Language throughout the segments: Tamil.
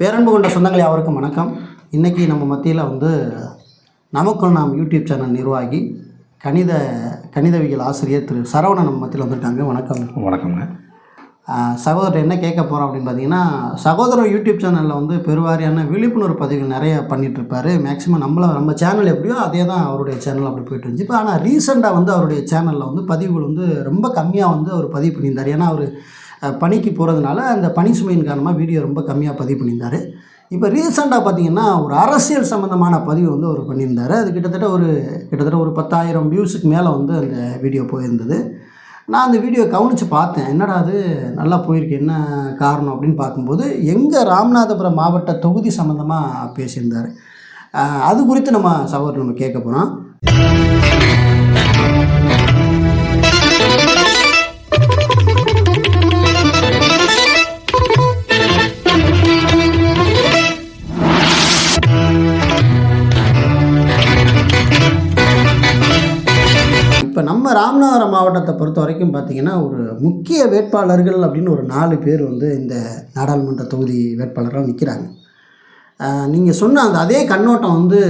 பேரன்பு கொண்ட சொந்தங்கள் யாவருக்கும் வணக்கம். இன்றைக்கி நம்ம மத்தியில் வந்து நமக்குள் நாம் யூடியூப் சேனல் நிர்வாகி கணித கணிதவியல் ஆசிரியர் திரு சரவணன் நம்ம மத்தியில் வந்திருக்காங்க. வணக்கம். வணக்கம்ங்க. சகோதரர் என்ன கேட்க போகிறோம் அப்படின்னு பார்த்தீங்கன்னா சகோதரர் யூடியூப் சேனலில் வந்து பெருவாரியான விழிப்புணர்வு பதிவுகள் நிறைய பண்ணிட்டு இருப்பாரு மேக்ஸிமம் நம்மள நம்ம சேனல் எப்படியோ அதே தான் அவருடைய சேனல் அப்படி போயிட்டு இருந்துச்சு. இப்போ ஆனால் ரீசெண்டாக வந்து அவருடைய சேனலில் வந்து பதிவுகள் வந்து ரொம்ப கம்மியாக வந்து அவர் பதிவு பண்ணியிருந்தார். ஏன்னா அவர் பணிக்கு போகிறதுனால அந்த பணி சுமையின் காரணமாக வீடியோ ரொம்ப கம்மியாக பதிவு பண்ணியிருந்தார். இப்போ ரீசெண்டாக பார்த்தீங்கன்னா ஒரு அரசியல் சம்மந்தமான பதிவு வந்து அவர் பண்ணியிருந்தார். அது கிட்டத்தட்ட ஒரு கிட்டத்தட்ட ஒரு பத்தாயிரம் வியூஸுக்கு மேலே வந்து அந்த வீடியோ போயிருந்தது. நான் அந்த வீடியோ கவனித்து பார்த்தேன். என்னடா அது? நல்லா போயிருக்கு. என்ன காரணம் அப்படின்னு பார்க்கும்போது எங்கள் ராமநாதபுரம் மாவட்ட தொகுதி சம்மந்தமாக பேசியிருந்தார். அது குறித்து நம்ம சவர் நம்ம கேட்க போகிறோம் ராமநாதபுரம் மாவட்டத்தை பொறுத்த வரைக்கும் பார்த்தீங்கன்னா ஒரு முக்கிய வேட்பாளர்கள் அப்படின்னு ஒரு நாலு பேர் வந்து இந்த நாடாளுமன்ற தொகுதி வேட்பாளராக நிற்கிறாங்க. நீங்கள் சொன்ன அந்த அதே கண்ணோட்டம் வந்து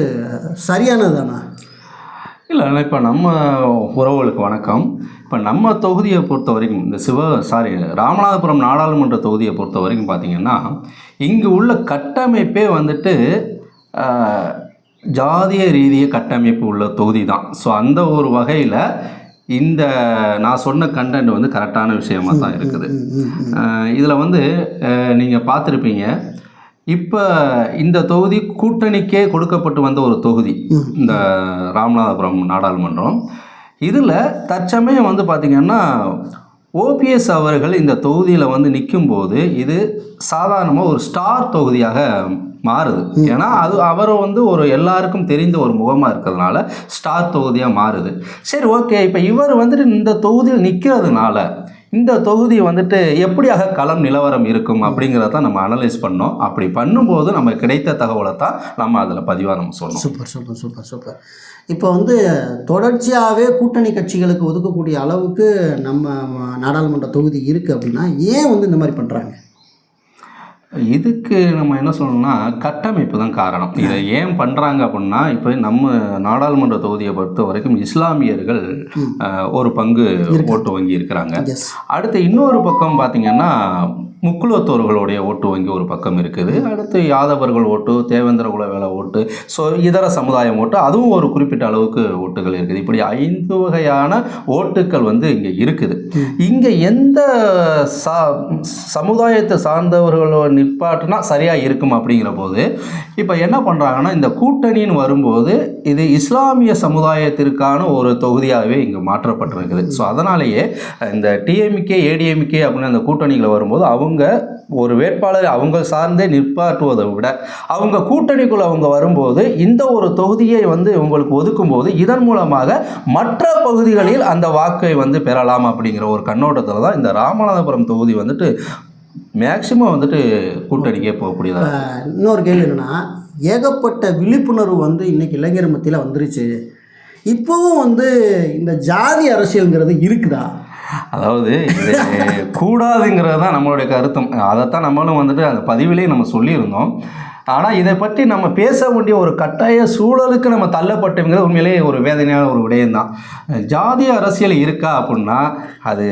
சரியானதுதானா? இல்லை இப்போ நம்ம உறவுகளுக்கு வணக்கம். இப்போ நம்ம தொகுதியை பொறுத்த வரைக்கும் இந்த சிவ சாரி ராமநாதபுரம் நாடாளுமன்ற தொகுதியை பொறுத்த வரைக்கும் பார்த்திங்கன்னா இங்கே உள்ள கட்டமைப்பே வந்துட்டு ஜாதிய ரீதிய கட்டமைப்பு உள்ள தொகுதி தான். ஸோ அந்த ஒரு வகையில் இந்த நான் சொன்ன கண்டென்ட் வந்து கரெக்டான விஷயமா தான் இருக்குது. இதில் வந்து நீங்கள் பார்த்துருப்பீங்க. இப்போ இந்த தொகுதி கூட்டணிக்கே கொடுக்கப்பட்டு வந்த ஒரு தொகுதி இந்த ராமநாதபுரம் நாடாளுமன்றம். இதில் தற்சமயம் வந்து பார்த்திங்கன்னா ஓபிஎஸ் அவர்கள் இந்த தொகுதியில் வந்து நிற்கும்போது இது சாதாரணமாக ஒரு ஸ்டார் தொகுதியாக மாறுது. ஏன்னா அது அவர் வந்து ஒரு எல்லாருக்கும் தெரிந்த ஒரு முகமாக இருக்கிறதுனால ஸ்டார் தொகுதியாக மாறுது. சரி ஓகே. இப்போ இவர் வந்துட்டு இந்த தொகுதியில் நிற்கிறதுனால இந்த தொகுதி வந்துட்டு எப்படியாக களம் நிலவரம் இருக்கும் அப்படிங்கிறத தான் நம்ம அனலைஸ் பண்ணோம். அப்படி பண்ணும்போது நம்ம கிடைத்த தகவலை தான் நம்ம அதில் பதிவாக நம்ம சொல்லணும். Super super super super. இப்போ வந்து தொடர்ச்சியாகவே கூட்டணி கட்சிகளுக்கு ஒதுக்கக்கூடிய அளவுக்கு நம்ம நாடாளுமன்ற தொகுதி இருக்குது அப்படின்னா ஏன் வந்து இந்த மாதிரி பண்ணுறாங்க இதுக்கு நம்ம என்ன சொல்லணும்னா கட்டமைப்பு தான் காரணம். இதை ஏன் பண்ணுறாங்க அப்படின்னா இப்போ நம்ம நாடாளுமன்ற தொகுதியை பொறுத்த வரைக்கும் இஸ்லாமியர்கள் ஒரு பங்கு ஓட்டு வங்கி இருக்கிறாங்க. அடுத்து இன்னொரு பக்கம் பார்த்தீங்கன்னா முக்குலத்தோர்களுடைய ஓட்டு வங்கி ஒரு பக்கம் இருக்குது. அடுத்து யாதவர்கள் ஓட்டு தேவேந்திர குல வேலை ஓட்டு ஸோ இதர சமுதாயம் ஓட்டு அதுவும் ஒரு குறிப்பிட்ட அளவுக்கு ஓட்டுகள் இருக்குது. இப்படி ஐந்து வகையான ஓட்டுக்கள் வந்து இங்கே இருக்குது. இங்கே எந்த சா சமுதாயத்தை சார்ந்தவர்களோட நிற்பாட்டுனா சரியாக இருக்கும் அப்படிங்கிற போது இப்போ என்ன பண்ணுறாங்கன்னா இந்த கூட்டணின்னு வரும்போது இது இஸ்லாமிய சமுதாயத்திற்கான ஒரு தொகுதியாகவே இங்கே மாற்றப்பட்டிருக்குது. ஸோ அதனாலேயே இந்த டிஎம்கே ஏடிஎம்கே அப்படின்னு அந்த கூட்டணிகளை வரும்போது அவங்க அவங்க ஒரு வேட்பாளர் அவங்க சார்ந்தே நிற்பாட்டுவதை விட அவங்க கூட்டணிக்குள்ள அவங்க வரும்போது இந்த ஒரு தொகுதியை வந்து உங்களுக்கு ஒதுக்கும்போது இதன் மூலமாக மற்ற பகுதிகளில் அந்த வாக்கை வந்து பெறலாம் அப்படிங்கிற ஒரு கண்ணோட்டத்தில் தான் இந்த ராமநாதபுரம் தொகுதி வந்துட்டு மேக்சிமம் வந்துட்டு கூட்டணிக்கே போகக்கூடியதாக இன்னொரு கேள்வி என்னென்னா ஏகப்பட்ட விழிப்புணர்வு வந்து இன்னைக்கு இளைஞர் மத்தியில் வந்துருச்சு. இப்போவும் வந்து இந்த ஜாதி அரசியலுங்கிறது இருக்குதா? அதாவது இது கூடாதுங்கிறது தான் நம்மளுடைய கருத்தும். அதைத்தான் நம்மளும் வந்துட்டு அந்த பதிவிலேயே நம்ம சொல்லியிருந்தோம். ஆனால் இதை பற்றி நம்ம பேச வேண்டிய ஒரு கட்டாய சூழலுக்கு நம்ம தள்ளப்பட்டோங்கிறது உண்மையிலேயே ஒரு வேதனையான ஒரு விடயம்தான். ஜாதிய அரசியல் இருக்கா அப்படின்னா அது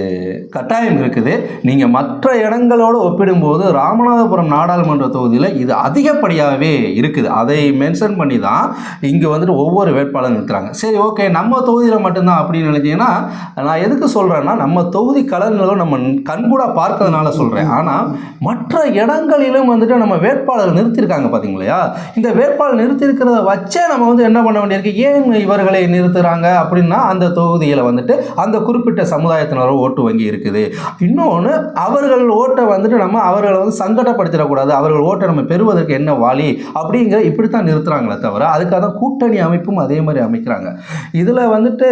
கட்டாயம் இருக்குது. நீங்கள் மற்ற இடங்களோடு ஒப்பிடும்போது ராமநாதபுரம் நாடாளுமன்ற தொகுதியில் இது அதிகப்படியாகவே இருக்குது. அதை மென்ஷன் பண்ணி தான் இங்கே வந்துட்டு ஒவ்வொரு வேட்பாளர் இருக்கிறாங்க சரி ஓகே நம்ம தொகுதியில் மட்டும்தான் அப்படின்னு நினைச்சீங்கன்னா நான் எதுக்கு சொல்கிறேன்னா நம்ம தொகுதி கலர்களும் நம்ம கண்கூடாக பார்க்கறதுனால சொல்கிறேன் ஆனால் மற்ற இடங்களிலும் வந்துட்டு நம்ம வேட்பாளர் நிறுத்தியிருக்காங்க. பார்த்தீங்களா இந்த வேட்பாளர் நிறுத்தியிருக்கிறத வச்சே நம்ம வந்து என்ன பண்ண வேண்டியிருக்கு? ஏன் இவர்களை நிறுத்துறாங்க அப்படின்னா அந்த தொகுதியில் வந்துட்டு அந்த குறிப்பிட்ட சமுதாயத்தினர் ஓட்டு வங்கி இருக்குது. இன்னொன்று அவர்கள் ஓட்டை வந்துட்டு நம்ம அவர்களை வந்து சங்கடப்படுத்திடக்கூடாது. அவர்கள் ஓட்டை நம்ம பெறுவதற்கு என்ன வழி அப்படிங்கிற இப்படி தான் நிறுத்துறாங்களே தவிர அதுக்காக தான் கூட்டணி அமைப்பும் அதே மாதிரி அமைக்கிறாங்க. இதில் வந்துட்டு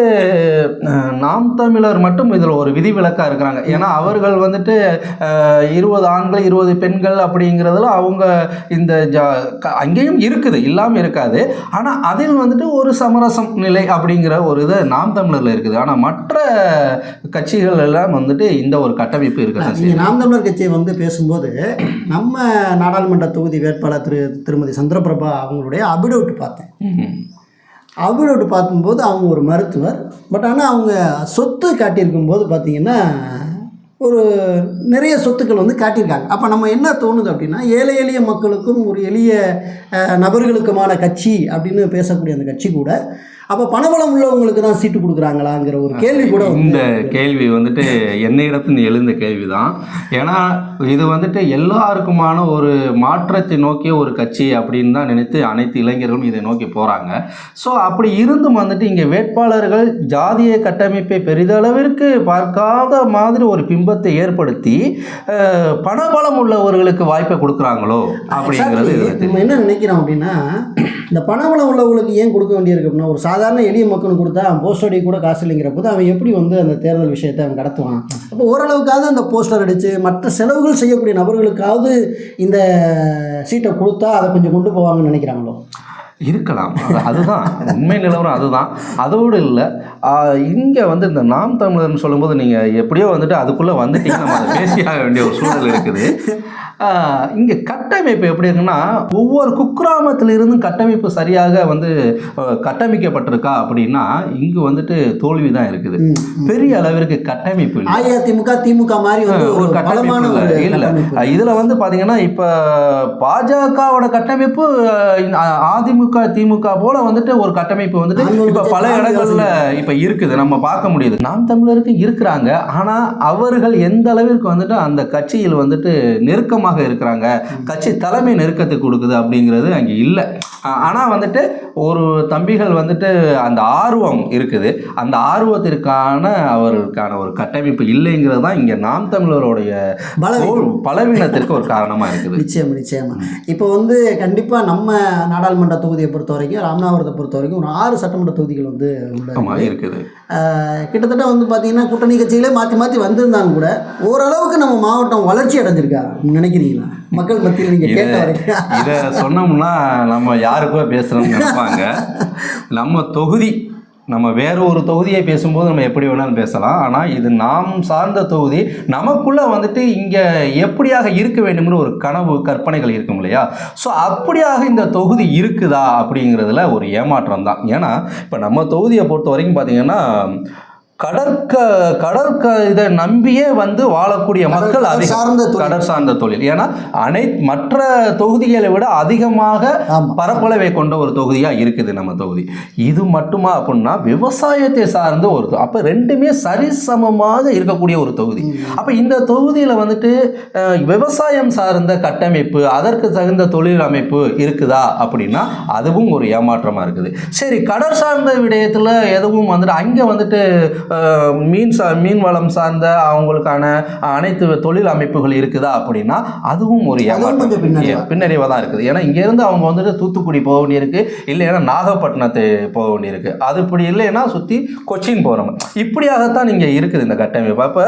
நாம் தமிழர் மட்டும் இதில் ஒரு விதிவிலக்காக இருக்கிறாங்க. ஏன்னா அவர்கள் வந்துட்டு இருபது ஆண்கள் இருபது பெண்கள் அப்படிங்கிறதுல அவங்க இந்த ஜா அங்கேயும் இருக்குது இல்லாமல் இருக்காது. ஆனால் அதில் வந்துட்டு ஒரு சமரசம் நிலை அப்படிங்கிற ஒரு இது நாம் தமிழரில் இருக்குது. ஆனால் மற்ற கட்சிகள் எல்லாம் வந்துட்டு இந்த ஒரு கட்டமைப்பு இருக்கதான் நீங்கள் நாம் தமிழர் கட்சியை வந்து பேசும்போது நம்ம நாடாளுமன்ற தொகுதி வேட்பாளர் திரு திருமதி சந்திரபிரபா அவங்களுடைய அபிடவுட் பார்த்தேன். அபிடவுட் பார்க்கும்போது அவங்க ஒரு மருத்துவர். பட் ஆனால் அவங்க சொத்து காட்டியிருக்கும் போது பார்த்தீங்கன்னா ஒரு நிறைய சொத்துக்கள் வந்து காட்டியிருக்காங்க. அப்போ நம்ம என்ன தோணுது அப்படின்னா ஏழை எளிய மக்களுக்கும் ஒரு எளிய நபர்களுக்குமான கட்சி அப்படின்னு பேசக்கூடிய அந்த கட்சி கூட அப்போ பணபலம் உள்ளவங்களுக்கு தான் சீட்டு கொடுக்குறாங்களாங்கிற ஒரு கேள்வி கூட இந்த கேள்வி வந்துட்டு என்னிடத்தில் எழுந்த கேள்வி தான் ஏன்னா இது வந்துட்டு எல்லாருக்குமான ஒரு மாற்றத்தை நோக்கிய ஒரு கட்சி அப்படின்னு தான் நினைத்து அனைத்து இளைஞர்களும் இதை நோக்கி போகிறாங்க ஸோ அப்படி இருந்தும் வந்துட்டு இங்கே வேட்பாளர்கள் ஜாதிய கட்டமைப்பை பெரிதளவிற்கு பார்க்காத மாதிரி ஒரு பிம்பத்தை ஏற்படுத்தி பணபலம் உள்ளவர்களுக்கு வாய்ப்பை கொடுக்குறாங்களோ அப்படிங்கிறது. நம்ம என்ன நினைக்கிறோம் அப்படின்னா இந்த பணபலம் உள்ளவங்களுக்கு ஏன் கொடுக்க வேண்டியிருக்கு அப்படின்னா ஒரு சாதாரண எளிய மக்களுக்கு கொடுத்தா அவன் போஸ்டர் அடி கூட காசு இல்லைங்கிற போது அவன் எப்படி வந்து அந்த தேர்தல் விஷயத்தை அவன் கடத்துவான்? அப்போ ஓரளவுக்காவது அந்த போஸ்டர் அடித்து மற்ற செலவுகள் செய்யக்கூடிய நபர்களுக்காவது இந்த சீட்டை கொடுத்தா அதை கொஞ்சம் கொண்டு போவாங்கன்னு நினைக்கிறாங்களோ? இருக்கலாம். அதுதான். உண்மை நிலவரம் அதுதான். அதோடு இல்லை. இங்கே வந்து இந்த நாம் தமிழர்னு சொல்லும்போது நீங்கள் எப்படியோ வந்துட்டு அதுக்குள்ளே வந்துட்டீங்க. நம்ம பேசியாக வேண்டிய ஒரு சூழல் இருக்குது. இங்கே கட்டமைப்பு எப்படி இருக்குன்னா ஒவ்வொரு குக்கிராமத்தில் இருந்தும் கட்டமைப்பு சரியாக வந்து கட்டமைக்கப்பட்டிருக்கா அப்படின்னா இங்கு வந்துட்டு தோல்வி தான் இருக்குது. பெரிய அளவிற்கு கட்டமைப்பு அஇஅதிமுக திமுக மாதிரி ஒரு கட்டமைப்பு இல்லை. இதில் வந்து பார்த்தீங்கன்னா இப்போ பாஜகவோட கட்டமைப்பு அதிமுக திமுக போல வந்துட்டு ஒரு கட்டமைப்பு வந்துட்டு இப்போ பல இடங்கள்ல இப்போ இருக்குது. நம்ம பார்க்க முடியுது. நாம் தமிழருக்கு இருக்கிறாங்க. ஆனால் அவர்கள் எந்த அளவிற்கு வந்துட்டு அந்த கட்சியில் வந்துட்டு நெருக்கமாக இருக்கிறாங்க. கட்சி தலைமை நெருக்கத்துக்கு கொடுக்குது அப்படிங்கிறது அங்கே இல்லை. ஆனால் வந்துட்டு ஒரு தம்பிகள் வந்துட்டு அந்த ஆர்வம் இருக்குது. அந்த ஆர்வத்திற்கான அவர்களுக்கான ஒரு கட்டமைப்பு இல்லைங்கிறது தான் இங்கே நாம் தமிழருடைய பலவீனத்திற்கு ஒரு காரணமாக இருக்குது. நிச்சயம் நிச்சயமா. இப்போ வந்து கண்டிப்பாக நம்ம நாடாளுமன்ற தொகுதியை பொறுத்த வரைக்கும் ராமநாதபுரத்தை பொறுத்த வரைக்கும் ஒரு ஆறு சட்டமன்ற தொகுதிகள் வந்து இருக்குது. கிட்டத்தட்ட வந்து பார்த்தீங்கன்னா கூட்டணி கட்சிகளே மாற்றி மாற்றி வந்திருந்தாங்க கூட ஓரளவுக்கு நம்ம மாவட்டம் வளர்ச்சி அடைஞ்சிருக்கா? நினைக்கிறீங்களா? மக்கள் மத்தியில் நீங்கள் கேட்ட வரைக்கும். இதை சொன்னோம்னா நம்ம யாருக்கோ பேசுகிறோம்னு நினைப்பாங்க. நம்ம தொகுதி நம்ம வேற ஒரு தொகுதியை பேசும்போது நம்ம எப்படி வேணாலும் பேசலாம். ஆனால் இது நாம் சார்ந்த தொகுதி நமக்குள்ளே வந்துட்டு இங்கே எப்படியாக இருக்க வேண்டும்னு ஒரு கனவு கற்பனைகள் இருக்கும் இல்லையா? ஸோ அப்படியாக இந்த தொகுதி இருக்குதா அப்படிங்கிறதுல ஒரு ஏமாற்றம் தான். ஏன்னா இப்போ நம்ம தொகுதியை பொறுத்த வரைக்கும் பார்த்தீங்கன்னா கடற்க கடற்க இதை நம்பியே வந்து வாழக்கூடிய மக்கள் கடல் அதிகம். சார்ந்த தொழில். ஏன்னா அனை மற்ற தொகுதிகளை விட அதிகமாக. பரப்பளவை கொண்ட ஒரு தொகுதியாக இருக்குது நம்ம தொகுதி. இது மட்டுமா அப்படின்னா விவசாயத்தை சார்ந்த ஒரு அப்போ ரெண்டுமே சரிசமமாக இருக்கக்கூடிய ஒரு தொகுதி. அப்போ இந்த தொகுதியில் வந்துட்டு விவசாயம் சார்ந்த கட்டமைப்பு அதற்கு தகுந்த தொழில் அமைப்பு இருக்குதா அப்படின்னா அதுவும் ஒரு ஏமாற்றமாக இருக்குது. சரி கடல் சார்ந்த விடயத்தில் எதுவும் வந்துட்டு அங்கே வந்துட்டு மீன் சா மீன் வளம் சார்ந்த அவங்களுக்கான அனைத்து தொழில் அமைப்புகள் இருக்குதா அப்படின்னா அதுவும் ஒரு பின்னடைவாக தான் இருக்குது. ஏன்னா இங்கேருந்து அவங்க வந்துட்டு தூத்துக்குடி போக வேண்டியிருக்கு இல்லைன்னா நாகப்பட்டினத்தை போக வேண்டியிருக்கு. அது இப்படி இல்லைன்னா சுற்றி கொச்சின் போகிறோம் இப்படியாகத்தான் இங்கே இருக்குது இந்த கட்டமைப்பு. அப்போ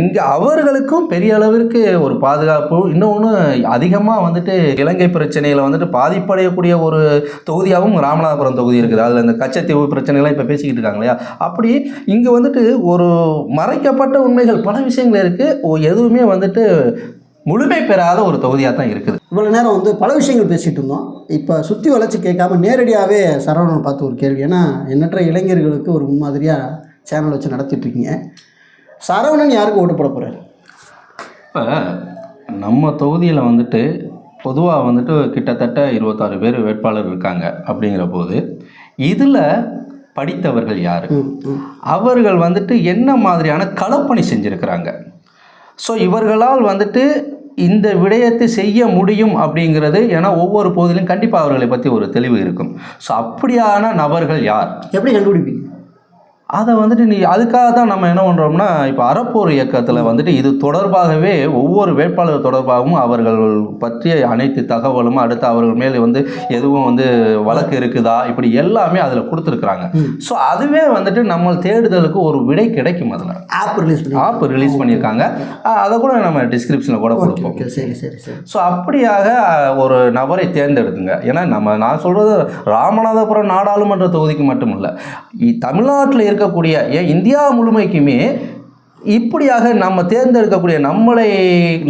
இங்கே அவர்களுக்கும் பெரிய அளவிற்கு ஒரு பாதுகாப்பு இன்னொன்று அதிகமாக வந்துட்டு இலங்கை பிரச்சனையில் வந்துட்டு பாதிப்படையக்கூடிய ஒரு தொகுதியாகவும் ராமநாதபுரம் தொகுதி இருக்குது. அதில் இந்த கச்சத்தீவு பிரச்சனைலாம் இப்போ பேசிக்கிட்டு இருக்காங்க இல்லையா? அப்படி இங்கே வந்துட்டு ஒரு மறைக்கப்பட்ட உண்மைகள் பல விஷயங்கள் இருக்குது எதுவுமே வந்துட்டு முழுமை பெறாத ஒரு தொகுதியாக தான் இருக்குது. இவ்வளோ நேரம் வந்து பல விஷயங்கள் பேசிகிட்டு இருந்தோம். இப்போ சுற்றி வளைச்சு கேட்காம நேரடியாகவே சரவணனை பார்த்து ஒரு கேள்வி. ஏன்னா எண்ணற்ற இளைஞர்களுக்கு ஒரு முன்மாதிரியாக சேனல் வச்சு நடத்திட்டு இருக்கீங்க. சரவணன் யாருக்கு ஓட்டு போட போகிறார் இப்போ நம்ம தொகுதியில் வந்துட்டு பொதுவாக வந்துட்டு கிட்டத்தட்ட இருபத்தாறு பேர் வேட்பாளர் இருக்காங்க அப்படிங்கிற போது இதில் படித்தவர்கள் யார்? அவர்கள் வந்துட்டு என்ன மாதிரியான களப்பணி செஞ்சுருக்கிறாங்க? ஸோ இவர்களால் வந்துட்டு இந்த விடயத்தை செய்ய முடியும் அப்படிங்கிறது ஏன்னா ஒவ்வொரு பகுதியிலும் கண்டிப்பாக அவர்களை பற்றி ஒரு தெளிவு இருக்கும். ஸோ அப்படியான நபர்கள் யார்? எப்படி கண்டுபிடிப்பீங்க? அதை வந்துட்டு நீ அதுக்காக தான் நம்ம என்ன பண்ணுறோம்னா இப்போ அறப்போர் இயக்கத்தில் வந்துட்டு இது தொடர்பாகவே ஒவ்வொரு வேட்பாளர் தொடர்பாகவும் அவர்கள் பற்றிய அனைத்து தகவலும் அடுத்து அவர்கள் மேல் வந்து எதுவும் வந்து வழக்கு இருக்குதா? இப்படி எல்லாமே அதில் கொடுத்துருக்குறாங்க. ஸோ அதுவே வந்துட்டு நம்ம தேடுதலுக்கு ஒரு விடை கிடைக்கும் அதில். ஆப் ரிலீஸ் பண்ணி ஆப் ரிலீஸ் பண்ணியிருக்காங்க அதை கூட நம்ம டிஸ்கிரிப்ஷனில் கூட கொடுப்போம். சரி சரி சரி. ஸோ அப்படியாக ஒரு நபரை தேர்ந்தெடுத்துங்க. ஏன்னா நம்ம நான் சொல்கிறது ராமநாதபுரம் நாடாளுமன்ற தொகுதிக்கு மட்டும் இல்லை தமிழ்நாட்டில் இருக்கக்கூடிய ஏன் இந்தியா முழுமைக்குமே இப்படியாக நம்ம தேர்ந்தெடுக்கக்கூடிய நம்மளை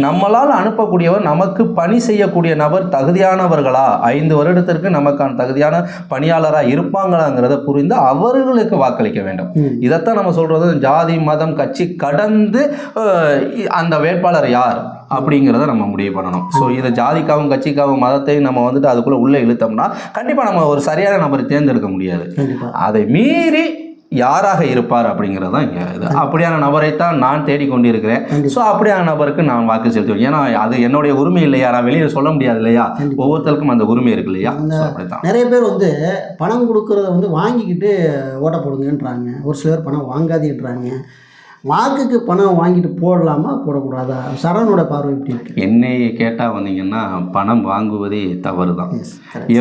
நம்மளால் அனுப்பக்கூடியவர் நமக்கு பணி செய்யக்கூடிய நபர் தகுதியானவர்களா? ஐந்து வருடத்திற்கு நமக்கான தகுதியான பணியாளராக இருப்பாங்களாங்கிறத புரிந்து அவர்களுக்கு வாக்களிக்க வேண்டும். இதைத்தான் நம்ம சொல்றது ஜாதி மதம் கட்சி கடந்து அந்த வேட்பாளர் யார்? அப்படிங்கிறத நம்ம முடிவு பண்ணணும். ஸோ இதை ஜாதிக்காவும் கட்சிக்காவும் மதத்தையும் நம்ம வந்துட்டு அதுக்குள்ளே உள்ளே இழுத்தோம்னா கண்டிப்பாக நம்ம ஒரு சரியான நபரை தேர்ந்தெடுக்க முடியாது. அதை மீறி யாராக இருப்பார் அப்படிங்கிறது தான் இங்கே இது. அப்படியான நபரைத்தான் நான் தேடிக்கொண்டிருக்கிறேன். ஸோ அப்படியான நபருக்கு நான் வாக்கு செலுத்துவேன். ஏன்னா அது என்னுடைய உரிமை இல்லையா? நான் வெளியில் சொல்ல முடியாது இல்லையா. ஒவ்வொருத்தருக்கும் அந்த உரிமை இருக்கு இல்லையா? நிறைய பேர் வந்து பணம் கொடுக்கறத வந்து வாங்கிக்கிட்டு ஓட்ட போடுங்கன்றாங்க. ஒரு சிலர் பணம் வாங்காதேன்றாங்க. வாக்குக்கு பணம் வாங்கிட்டு போடலாமா? போடக்கூடாதா? சரணோட பார்வை எப்படி இருக்கு? என்னை கேட்டால் வந்தீங்கன்னா பணம் வாங்குவதே தவறு தான்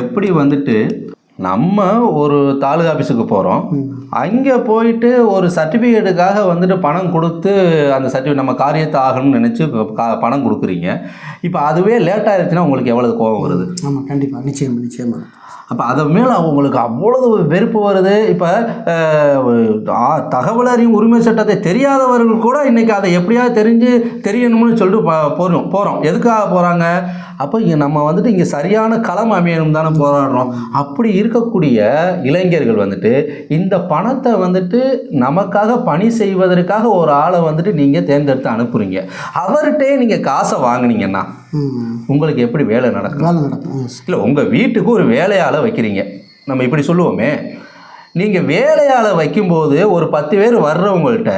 எப்படி வந்துட்டு நம்ம ஒரு தாலுகா ஆஃபீஸுக்கு போகிறோம் அங்கே போயிட்டு ஒரு சர்டிஃபிகேட்டுக்காக வந்துட்டு பணம் கொடுத்து அந்த சர்டிஃபிகேட் நம்ம காரியத்தை ஆகணும்னு நினச்சி பணம் கொடுக்குறீங்க. இப்போ அதுவே லேட் ஆயிடுச்சுன்னா உங்களுக்கு எவ்வளவு கோபம் வருது? ஆமாம் கண்டிப்பாக நிச்சயமா நிச்சயமா. அப்போ அது மேலே அவங்களுக்கு அவ்வளவு வெறுப்பு வருது. இப்போ தகவல் அறியும் உரிமை சட்டத்தை தெரியாதவர்கள் கூட இன்றைக்கி அதை எப்படியாவது தெரிஞ்சு தெரியணும்னு சொல்லிட்டு போகிறோம் போகிறோம் எதுக்காக போகிறாங்க அப்போ இங்கே நம்ம வந்துட்டு இங்கே சரியான களம் அமையணும் தானே போராடுறோம். அப்படி இருக்கக்கூடிய இளைஞர்கள் வந்துட்டு இந்த பணத்தை வந்துட்டு நமக்காக பணி செய்வதற்காக ஒரு ஆளை வந்துட்டு நீங்கள் தேர்ந்தெடுத்து அனுப்புறீங்க. அவர்கிட்டே நீங்கள் காசை வாங்குனீங்கன்னா உங்களுக்கு எப்படி வேலை நடக்கும்? வேலை நடக்கும் எஸ் இல்லை உங்கள் வீட்டுக்கு ஒரு வேலையாளை வைக்கிறீங்க. நம்ம இப்படி சொல்லுவோமே. நீங்கள் வேலையாளை வைக்கும்போது ஒரு பத்து பேர் வர்றவங்கள்ட்ட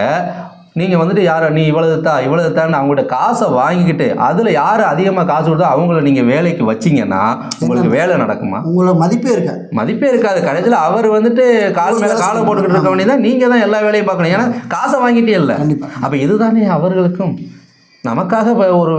நீங்கள் வந்துட்டு யாரை நீ இவ்வளவு தா இவ்வளவு தான் அவங்கள்ட்ட காசை வாங்கிக்கிட்டு அதில் யார் அதிகமாக காசு கொடுத்தோ அவங்கள நீங்கள் வேலைக்கு வச்சீங்கன்னா உங்களுக்கு வேலை நடக்குமா? உங்களோட மதிப்பே இருக்காது. மதிப்பே இருக்காது. கடைசியில் அவர் வந்துட்டு கால் மேலே காலை போட்டுக்கிட்டு இருக்க வேண்டியதான் நீங்கள் தான் எல்லா வேலையும் பார்க்கணும். ஏன்னா காசை வாங்கிட்டே இல்லை. அப்போ இதுதானே அவர்களுக்கும்? நமக்காக ஒரு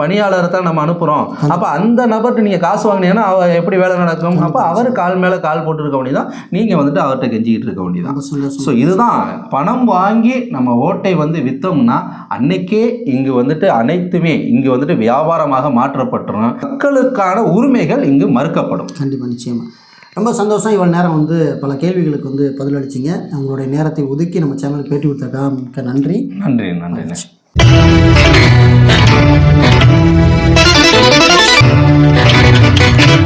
பணியாளரை தான் நம்ம அனுப்புகிறோம் அப்போ அந்த நபர்கிட்ட நீங்கள் காசு வாங்கினீங்கன்னா அவ எப்படி வேலை நடக்கும்? அப்போ அவர் கால் மேலே கால் போட்டு இருக்க வேண்டியதான் நீங்கள் வந்துட்டு அவர்கிட்ட கெஞ்சிக்கிட்டு இருக்க வேண்டியதான் ஸோ இதுதான். பணம் வாங்கி நம்ம ஓட்டை வந்து விற்றோம்னா அன்னைக்கே இங்கு வந்துட்டு அனைத்துமே இங்கு வந்துட்டு வியாபாரமாக மாற்றப்பட்டுரும். மக்களுக்கான உரிமைகள் இங்கு மறுக்கப்படும். கண்டிப்பாக நிச்சயமா. ரொம்ப சந்தோஷம். இவ்வளோ நேரம் வந்து பல கேள்விகளுக்கு வந்து பதிலளிச்சிங்க. உங்களுடைய நேரத்தை ஒதுக்கி நம்ம சேனலுக்கு பேட்டி கொடுத்தக்கா மிக்க நன்றி. நன்றி நன்றி Thank you.